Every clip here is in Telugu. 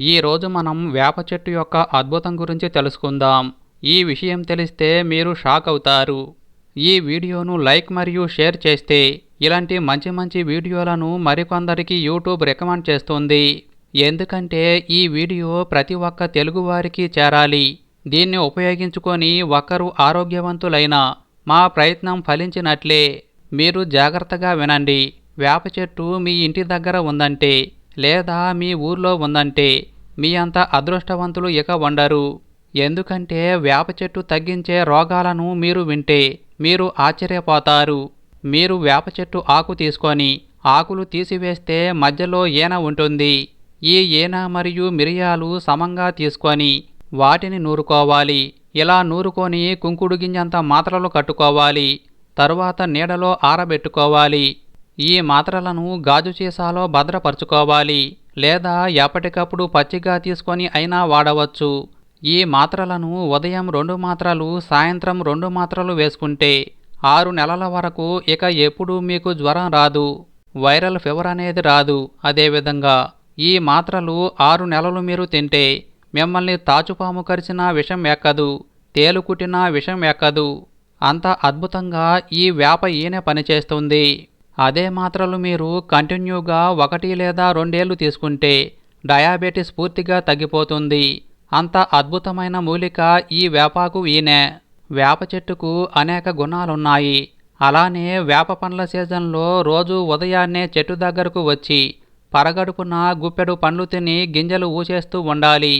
ఈరోజు మనం వేప చెట్టు యొక్క అద్భుతం గురించి తెలుసుకుందాం. ఈ విషయం తెలిస్తే మీరు షాక్ అవుతారు. ఈ వీడియోను లైక్ మరియు షేర్ చేస్తే ఇలాంటి మంచి మంచి వీడియోలను మరికొందరికి యూట్యూబ్ రికమెండ్ చేస్తుంది. ఎందుకంటే ఈ వీడియో ప్రతి ఒక్క తెలుగువారికి చేరాలి. దీన్ని ఉపయోగించుకొని ఒకరు ఆరోగ్యవంతులైన మా ప్రయత్నం ఫలించినట్లే. మీరు జాగ్రత్తగా వినండి. వేప చెట్టు మీ ఇంటి దగ్గర ఉందంటే లేదా మీ ఊర్లో ఉందంటే మీ అంత అదృష్టవంతులు ఇక వండరు. ఎందుకంటే వేప చెట్టు తగ్గించే రోగాలను మీరు వింటే మీరు ఆశ్చర్యపోతారు. మీరు వేప చెట్టు ఆకు తీసుకొని ఆకులు తీసివేస్తే మధ్యలో ఈన ఉంటుంది. ఈ ఈన మరియు మిరియాలు సమంగా తీసుకొని వాటిని నూరుకోవాలి. ఇలా నూరుకొని కుంకుడు గింజంత మాత్రలు కట్టుకోవాలి. తరువాత నీడలో ఆరబెట్టుకోవాలి. ఈ మాత్రలను గాజు సీసాలో భద్రపరచుకోవాలి లేదా ఎప్పటికప్పుడు పచ్చిగా తీసుకొని అయినా వాడవచ్చు. ఈ మాత్రలను ఉదయం రెండు మాత్రలు సాయంత్రం రెండు మాత్రలు వేసుకుంటే ఆరు నెలల వరకు ఇక ఎప్పుడూ మీకు జ్వరం రాదు. వైరల్ ఫీవర్ అనేది రాదు. అదేవిధంగా ఈ మాత్రలు ఆరు నెలలు మీరు తింటే మిమ్మల్ని తాచుపాము కరిచిన విషం ఎక్కదు తేలు కుట్టిన విషం ఎక్కదు. అంత అద్భుతంగా ఈ వేప ఈనె పనిచేస్తుంది. అదే మాత్రలు మీరు కంటిన్యూగా ఒకటి లేదా రెండేళ్ళు తీసుకుంటే డయాబెటీస్ పూర్తిగా తగ్గిపోతుంది. అంత అద్భుతమైన మూలిక ఈ వేపాకు ఈనె. వేప చెట్టుకు అనేక గుణాలున్నాయి. అలానే వేప పండ్ల సీజన్లో రోజు ఉదయాన్నే చెట్టు దగ్గరకు వచ్చి పరగడుపున గుప్పెడు పండ్లు తిని గింజలు ఊసేస్తూ ఉండాలి.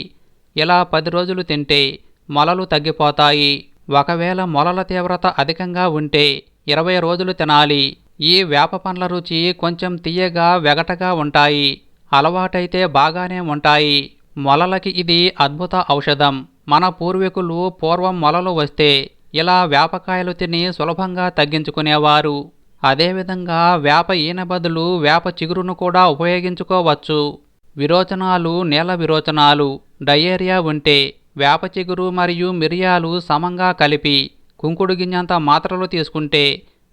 ఇలా పది రోజులు తింటే మొలలు తగ్గిపోతాయి. ఒకవేళ మొలల తీవ్రత అధికంగా ఉంటే ఇరవై రోజులు తినాలి. ఈ వేప పండ్ల రుచి కొంచెం తీయగా వెగటగా ఉంటాయి. అలవాటైతే బాగానే ఉంటాయి. మొలలకి ఇది అద్భుత ఔషధం. మన పూర్వీకులు పూర్వం మొలలు వస్తే ఇలా వేపకాయలు తిని సులభంగా తగ్గించుకునేవారు. అదేవిధంగా వేప ఈన బదులు వేప చిగురును కూడా ఉపయోగించుకోవచ్చు. విరోచనాలు నేల విరోచనాలు డయేరియా ఉంటే వేప చిగురు మరియు మిరియాలు సమంగా కలిపి కుంకుడు గింజంత మాత్రలు తీసుకుంటే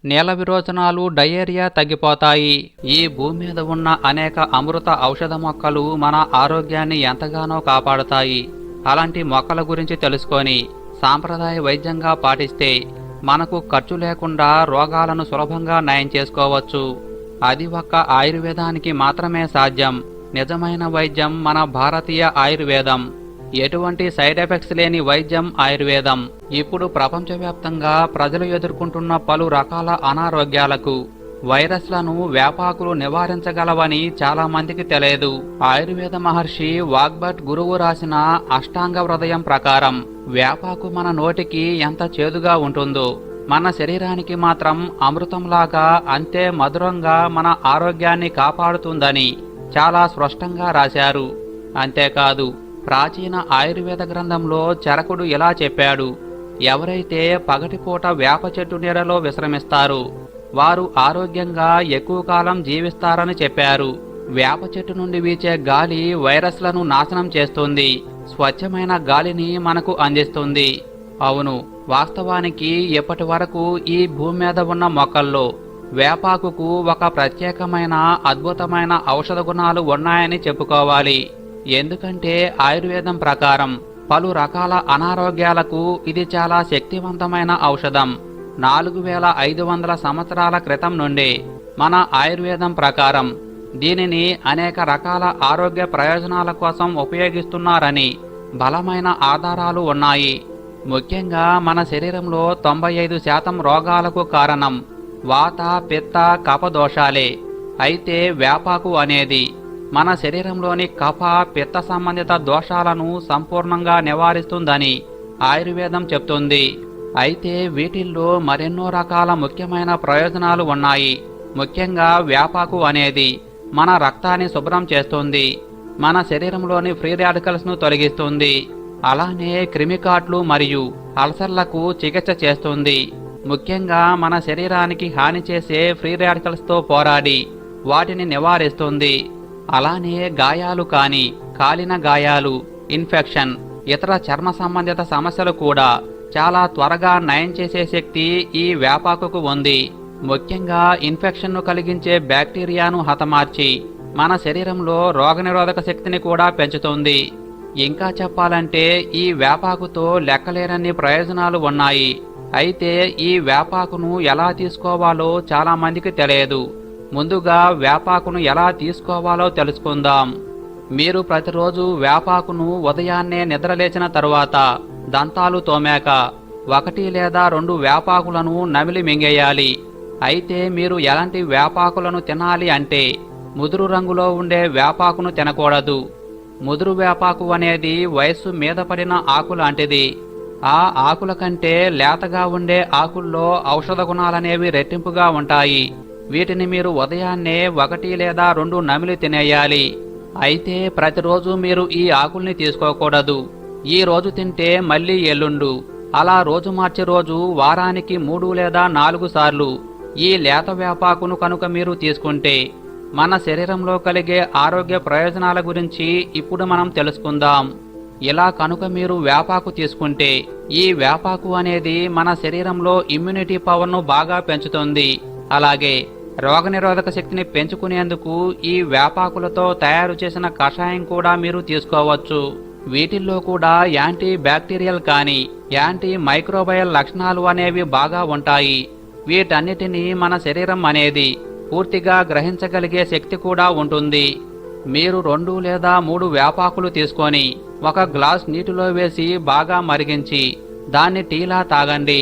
నేల విరోచనాలు డయేరియా తగ్గిపోతాయి. ఈ భూమి మీద ఉన్న అనేక అమృత ఔషధ మొక్కలు మన ఆరోగ్యాన్ని ఎంతగానో కాపాడుతాయి. అలాంటి మొక్కల గురించి తెలుసుకొని సాంప్రదాయ వైద్యంగా పాటిస్తే మనకు ఖర్చు లేకుండా రోగాలను సులభంగా నయం చేసుకోవచ్చు. అది ఒక్క ఆయుర్వేదానికి మాత్రమే సాధ్యం. నిజమైన వైద్యం మన భారతీయ ఆయుర్వేదం. ఎటువంటి సైడ్ ఎఫెక్ట్స్ లేని వైద్యం ఆయుర్వేదం. ఇప్పుడు ప్రపంచవ్యాప్తంగా ప్రజలు ఎదుర్కొంటున్న పలు రకాల అనారోగ్యాలకు వైరస్లను వేపాకులు నివారించగలవని చాలా మందికి తెలియదు. ఆయుర్వేద మహర్షి వాగ్భట్ గురువు రాసిన అష్టాంగ హృదయం ప్రకారం వేపాకు మన నోటికి ఎంత చేదుగా ఉంటుందో మన శరీరానికి మాత్రం అమృతంలాగా అంతే మధురంగా మన ఆరోగ్యాన్ని కాపాడుతుందని చాలా స్పష్టంగా రాశారు. అంతేకాదు ప్రాచీన ఆయుర్వేద గ్రంథంలో చరకుడు ఇలా చెప్పాడు. ఎవరైతే పగటిపూట వేప చెట్టు నీడలో విశ్రమిస్తారు వారు ఆరోగ్యంగా ఎక్కువ కాలం జీవిస్తారని చెప్పారు. వేప చెట్టు నుండి వీచే గాలి వైరస్లను నాశనం చేస్తుంది. స్వచ్ఛమైన గాలిని మనకు అందిస్తుంది. అవును వాస్తవానికి ఇప్పటి వరకు ఈ భూమి మీద ఉన్న మొక్కల్లో వేపాకుకు ఒక ప్రత్యేకమైన అద్భుతమైన ఔషధ గుణాలు ఉన్నాయని చెప్పుకోవాలి. ఎందుకంటే ఆయుర్వేదం ప్రకారం పలు రకాల అనారోగ్యాలకు ఇది చాలా శక్తివంతమైన ఔషధం. నాలుగు వేల ఐదు వందల సంవత్సరాల క్రితం నుండి మన ఆయుర్వేదం ప్రకారం దీనిని అనేక రకాల ఆరోగ్య ప్రయోజనాల కోసం ఉపయోగిస్తున్నారని బలమైన ఆధారాలు ఉన్నాయి. ముఖ్యంగా మన శరీరంలో తొంభై ఐదు శాతం రోగాలకు కారణం వాత పిత్త కపదోషాలే. అయితే వేపాకు అనేది మన శరీరంలోని కఫ పిత్త సంబంధిత దోషాలను సంపూర్ణంగా నివారిస్తుందని ఆయుర్వేదం చెప్తుంది. అయితే వీటిల్లో మరెన్నో రకాల ముఖ్యమైన ప్రయోజనాలు ఉన్నాయి. ముఖ్యంగా వేపాకు అనేది మన రక్తాన్ని శుభ్రం చేస్తుంది. మన శరీరంలోని ఫ్రీ రాడికల్స్ను తొలగిస్తుంది. అలానే క్రిమికాట్లు మరియు అల్సర్లకు చికిత్స చేస్తుంది. ముఖ్యంగా మన శరీరానికి హాని చేసే ఫ్రీ రాడికల్స్తో పోరాడి వాటిని నివారిస్తుంది. అలానే గాయాలు కాని కాలిన గాయాలు ఇన్ఫెక్షన్ ఇతర చర్మ సంబంధిత సమస్యలు కూడా చాలా త్వరగా నయం చేసే శక్తి ఈ వేపాకుకు ఉంది. ముఖ్యంగా ఇన్ఫెక్షన్ను కలిగించే బ్యాక్టీరియాను హతమార్చి మన శరీరంలో రోగనిరోధక శక్తిని కూడా పెంచుతుంది. ఇంకా చెప్పాలంటే ఈ వేపాకుతో లెక్కలేనన్ని ప్రయోజనాలు ఉన్నాయి. అయితే ఈ వేపాకును ఎలా తీసుకోవాలో చాలా మందికి తెలియదు. ముందుగా వేపాకును ఎలా తీసుకోవాలో తెలుసుకుందాం. మీరు ప్రతిరోజు వేపాకును ఉదయాన్నే నిద్రలేచిన తరువాత దంతాలు తోమాక ఒకటి లేదా రెండు వేపాకులను నమిలి మింగేయాలి. అయితే మీరు ఎలాంటి వేపాకులను తినాలి అంటే ముదురు రంగులో ఉండే వేపాకును తినకూడదు. ముదురు వేపాకు అనేది వయస్సు మీద పడిన ఆకు లాంటిది. ఆ ఆకుల కంటే లేతగా ఉండే ఆకుల్లో ఔషధ గుణాలనేవి రెట్టింపుగా ఉంటాయి. వీటిని మీరు ఉదయాన్నే ఒకటి లేదా రెండు నమిలి తినేయాలి. అయితే ప్రతిరోజు మీరు ఈ ఆకుల్ని తీసుకోకూడదు. ఈ రోజు తింటే మళ్ళీ ఎల్లుండు. అలా రోజు మార్చి రోజు వారానికి మూడు లేదా నాలుగు సార్లు ఈ లేత వేపాకును కనుక మీరు తీసుకుంటే మన శరీరంలో కలిగే ఆరోగ్య ప్రయోజనాల గురించి ఇప్పుడు మనం తెలుసుకుందాం. ఇలా కనుక మీరు వేపాకు తీసుకుంటే ఈ వేపాకు అనేది మన శరీరంలో ఇమ్యూనిటీ పవర్ను బాగా పెంచుతుంది. అలాగే రోగనిరోధక శక్తిని పెంచుకునేందుకు ఈ వేపాకులతో తయారు చేసిన కషాయం కూడా మీరు తీసుకోవచ్చు. వీటిల్లో కూడా యాంటీ బ్యాక్టీరియల్ కానీ యాంటీ మైక్రోబయల్ లక్షణాలు అనేవి బాగా ఉంటాయి. వీటన్నిటినీ మన శరీరం అనేది పూర్తిగా గ్రహించగలిగే శక్తి కూడా ఉంటుంది. మీరు రెండు లేదా మూడు వేపాకులు తీసుకొని ఒక గ్లాస్ నీటిలో వేసి బాగా మరిగించి దాన్ని టీలా తాగండి.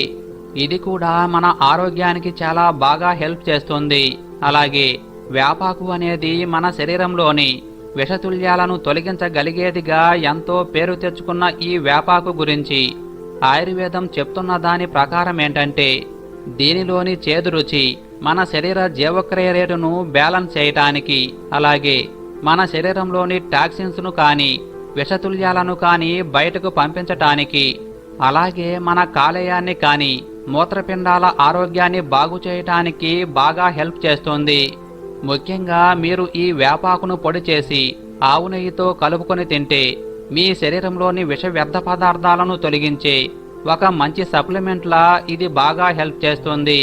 ఇది కూడా మన ఆరోగ్యానికి చాలా బాగా హెల్ప్ చేస్తుంది. అలాగే వేపాకు అనేది మన శరీరంలోని విషతుల్యాలను తొలగించగలిగేదిగా ఎంతో పేరు తెచ్చుకున్న ఈ వేపాకు గురించి ఆయుర్వేదం చెప్తున్న దాని ప్రకారం ఏంటంటే దీనిలోని చేదు రుచి మన శరీర జీవక్రియ రేటును బ్యాలెన్స్ చేయటానికి అలాగే మన శరీరంలోని టాక్సిన్స్ను కానీ విషతుల్యాలను కానీ బయటకు పంపించటానికి అలాగే మన కాలేయాన్ని కానీ మూత్రపిండాల ఆరోగ్యాన్ని బాగు చేయటానికి బాగా హెల్ప్ చేస్తుంది. ముఖ్యంగా మీరు ఈ వేపాకును పొడి చేసి ఆవు నెయ్యితో కలుపుకొని తింటే మీ శరీరంలోని విష వ్యర్థ పదార్థాలను తొలగించే ఒక మంచి సప్లిమెంట్లా ఇది బాగా హెల్ప్ చేస్తుంది.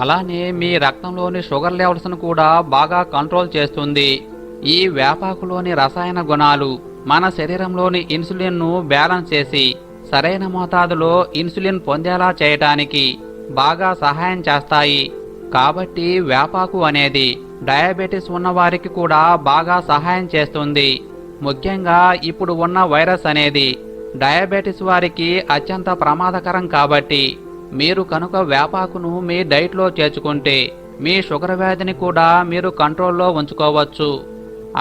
అలానే మీ రక్తంలోని షుగర్ లెవెల్స్ను కూడా బాగా కంట్రోల్ చేస్తుంది. ఈ వేపాకులోని రసాయన గుణాలు మన శరీరంలోని ఇన్సులిన్ను బ్యాలెన్స్ చేసి సరైన మోతాదులో ఇన్సులిన్ పొందేలా చేయటానికి బాగా సహాయం చేస్తాయి. కాబట్టి వేపాకు అనేది డయాబెటిస్ ఉన్నవారికి కూడా బాగా సహాయం చేస్తుంది. ముఖ్యంగా ఇప్పుడు ఉన్న వైరస్ అనేది డయాబెటిస్ వారికి అత్యంత ప్రమాదకరం కాబట్టి మీరు కనుక వేపాకును మీ డైట్లో చేర్చుకుంటే మీ షుగర్ వ్యాధిని కూడా మీరు కంట్రోల్లో ఉంచుకోవచ్చు.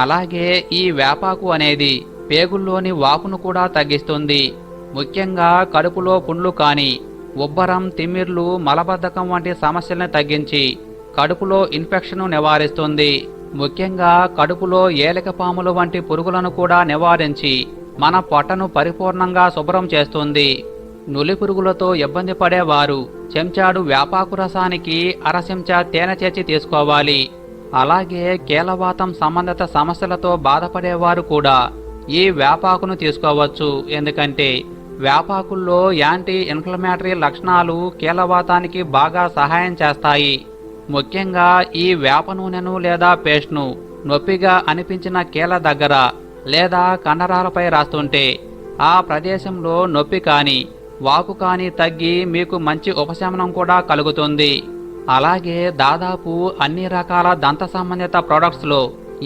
అలాగే ఈ వేపాకు అనేది పేగుల్లోని వాపును కూడా తగ్గిస్తుంది. ముఖ్యంగా కడుపులో పుండ్లు కానీ ఉబ్బరం తిమ్మిర్లు మలబద్ధకం వంటి సమస్యలను తగ్గించి కడుపులో ఇన్ఫెక్షన్ను నివారిస్తుంది. ముఖ్యంగా కడుపులో ఏలికపాములు వంటి పురుగులను కూడా నివారించి మన పొట్టను పరిపూర్ణంగా శుభ్రం చేస్తుంది. నులి పురుగులతో ఇబ్బంది పడేవారు చెంచాడు వేపాకు రసానికి అర చెంచా తేనె చేర్చి తీసుకోవాలి. అలాగే కీలవాతం సంబంధిత సమస్యలతో బాధపడేవారు కూడా ఈ వేపాకును తీసుకోవచ్చు. ఎందుకంటే వేపాకుల్లో యాంటీ ఇన్ఫ్లమేటరీ లక్షణాలు కీలవాతానికి బాగా సహాయం చేస్తాయి. ముఖ్యంగా ఈ వేప నూనెను లేదా పేస్ట్ను నొప్పిగా అనిపించిన కీల దగ్గర లేదా కండరాలపై రాస్తుంటే ఆ ప్రదేశంలో నొప్పి కానీ వాపు కానీ తగ్గి మీకు మంచి ఉపశమనం కూడా కలుగుతుంది. అలాగే దాదాపు అన్ని రకాల దంత సంబంధిత ప్రొడక్ట్స్లో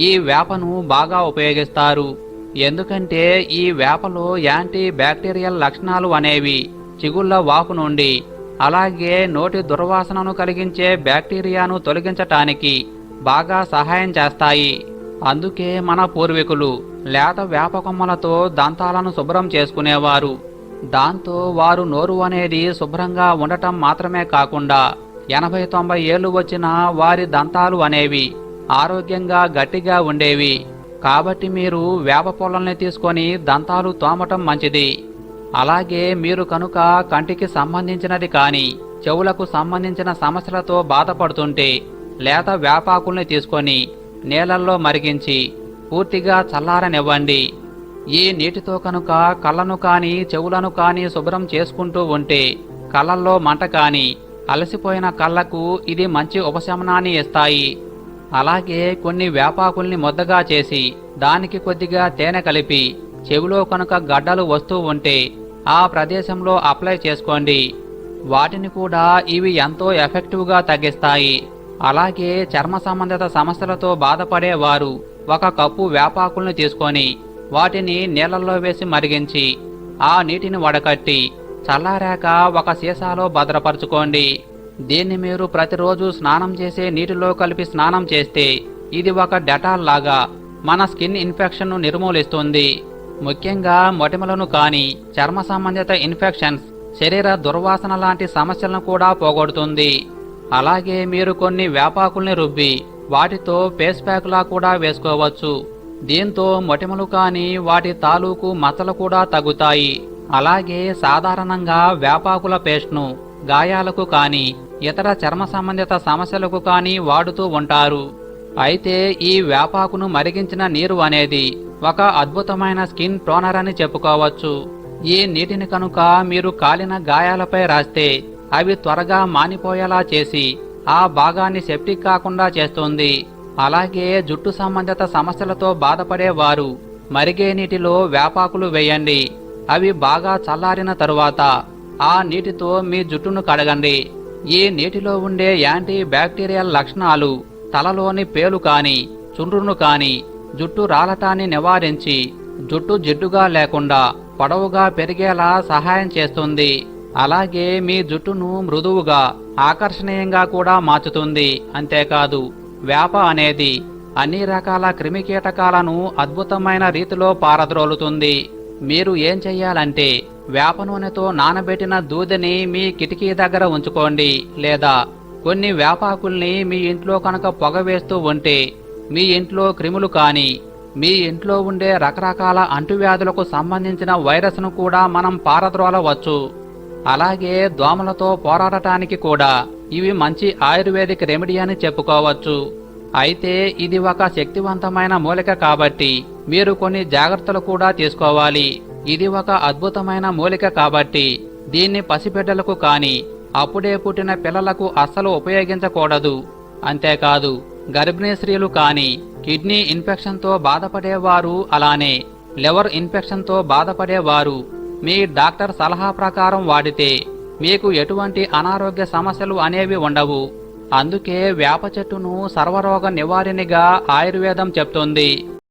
ఈ వేపను బాగా ఉపయోగిస్తారు. ఎందుకంటే ఈ వేపలో యాంటీ బ్యాక్టీరియల్ లక్షణాలు అనేవి చిగుళ్ళ వాపు నుండి అలాగే నోటి దుర్వాసనను కలిగించే బ్యాక్టీరియాను తొలగించటానికి బాగా సహాయం చేస్తాయి. అందుకే మన పూర్వీకులు లేత వేప కొమ్మలతో దంతాలను శుభ్రం చేసుకునేవారు. దాంతో వారు నోరు అనేది శుభ్రంగా ఉండటం మాత్రమే కాకుండా ఎనభై తొంభై ఏళ్ళు వచ్చిన వారి దంతాలు అనేవి ఆరోగ్యంగా గట్టిగా ఉండేవి. కాబట్టి మీరు వేప పొలంని తీసుకొని దంతాలు తోమటం మంచిది. అలాగే మీరు కనుక కంటికి సంబంధించినది కానీ చెవులకు సంబంధించిన సమస్యలతో బాధపడుతుంటే లేత వేపాకుల్ని తీసుకొని నీళ్ళల్లో మరిగించి పూర్తిగా చల్లారనివ్వండి. ఈ నీటితో కనుక కళ్ళను కానీ చెవులను కానీ శుభ్రం చేసుకుంటూ ఉంటే కళ్ళల్లో మంట కానీ అలసిపోయిన కళ్ళకు ఇది మంచి ఉపశమనాన్ని ఇస్తాయి. అలాగే కొన్ని వేపాకుల్ని ముద్దగా చేసి దానికి కొద్దిగా తేనె కలిపి చెవిలో కనుక గడ్డలు వస్తూ ఉంటే ఆ ప్రదేశంలో అప్లై చేసుకోండి. వాటిని కూడా ఇవి ఎంతో ఎఫెక్టివ్గా తగ్గిస్తాయి. అలాగే చర్మ సంబంధిత సమస్యలతో బాధపడేవారు ఒక కప్పు వేపాకుల్ని తీసుకొని వాటిని నీళ్ళల్లో వేసి మరిగించి ఆ నీటిని వడకట్టి చల్లారాక ఒక సీసాలో భద్రపరుచుకోండి. దీన్ని మీరు ప్రతిరోజు స్నానం చేసే నీటిలో కలిపి స్నానం చేస్తే ఇది ఒక డెటాల్ లాగా మన స్కిన్ ఇన్ఫెక్షన్ను నిర్మూలిస్తుంది. ముఖ్యంగా మొటిమలను కానీ చర్మ సంబంధిత ఇన్ఫెక్షన్స్ శరీర దుర్వాసన లాంటి సమస్యలను కూడా పోగొడుతుంది. అలాగే మీరు కొన్ని వేపాకుల్ని రుబ్బి వాటితో ఫేస్ ప్యాక్లా కూడా వేసుకోవచ్చు. దీంతో మొటిమలు కానీ వాటి తాలూకు మచ్చలు కూడా తగ్గుతాయి. అలాగే సాధారణంగా వేపాకుల పేస్ట్ను గాయాలకు కానీ ఇతర చర్మ సంబంధిత సమస్యలకు కానీ వాడుతూ ఉంటారు. అయితే ఈ వేపాకును మరిగించిన నీరు అనేది ఒక అద్భుతమైన స్కిన్ టోనర్ అని చెప్పుకోవచ్చు. ఈ నీటిని కనుక మీరు కాలిన గాయాలపై రాస్తే అవి త్వరగా మానిపోయేలా చేసి ఆ భాగాన్ని సెప్టిక్ కాకుండా చేస్తుంది. అలాగే జుట్టు సంబంధిత సమస్యలతో బాధపడేవారు మరిగే నీటిలో వేపాకులు వేయండి. అవి బాగా చల్లారిన తరువాత ఆ నీటితో మీ జుట్టును కడగండి. ఈ నీటిలో ఉండే యాంటీ బ్యాక్టీరియల్ లక్షణాలు తలలోని పేలు కాని చుండ్రును కాని జుట్టు రాలటాన్ని నివారించి జుట్టు జిడ్డుగా లేకుండా పొడవుగా పెరిగేలా సహాయం చేస్తుంది. అలాగే మీ జుట్టును మృదువుగా ఆకర్షణీయంగా కూడా మార్చుతుంది. అంతేకాదు వేప అనేది అన్ని రకాల క్రిమికీటకాలను అద్భుతమైన రీతిలో పారద్రోలుతుంది. మీరు ఏం చెయ్యాలంటే వేప నూనెతో నానబెట్టిన దూదిని మీ కిటికీ దగ్గర ఉంచుకోండి లేదా కొన్ని వేపాకుల్ని మీ ఇంట్లో కనుక పొగ వేస్తూ ఉంటే మీ ఇంట్లో క్రిములు కానీ మీ ఇంట్లో ఉండే రకరకాల అంటువ్యాధులకు సంబంధించిన వైరస్ను కూడా మనం పారద్రోలవచ్చు. అలాగే దోమలతో పోరాడటానికి కూడా ఇవి మంచి ఆయుర్వేదిక్ రెమెడీ అని చెప్పుకోవచ్చు. అయితే ఇది ఒక శక్తివంతమైన మూలిక కాబట్టి మీరు కొన్ని జాగ్రత్తలు కూడా తీసుకోవాలి. ఇది ఒక అద్భుతమైన మూలిక కాబట్టి దీన్ని పసిబిడ్డలకు కానీ అప్పుడే పుట్టిన పిల్లలకు అస్సలు ఉపయోగించకూడదు. అంతేకాదు గర్భిణీ స్త్రీలు కానీ కిడ్నీ ఇన్ఫెక్షన్తో బాధపడేవారు అలానే లివర్ ఇన్ఫెక్షన్తో బాధపడేవారు. మీ డాక్టర్ సలహా ప్రకారం వాడితే మీకు ఎటువంటి అనారోగ్య సమస్యలు అనేవి ఉండవు. అందుకే వేప చెట్టును సర్వరోగ నివారిణిగా ఆయుర్వేదం చెప్తోంది.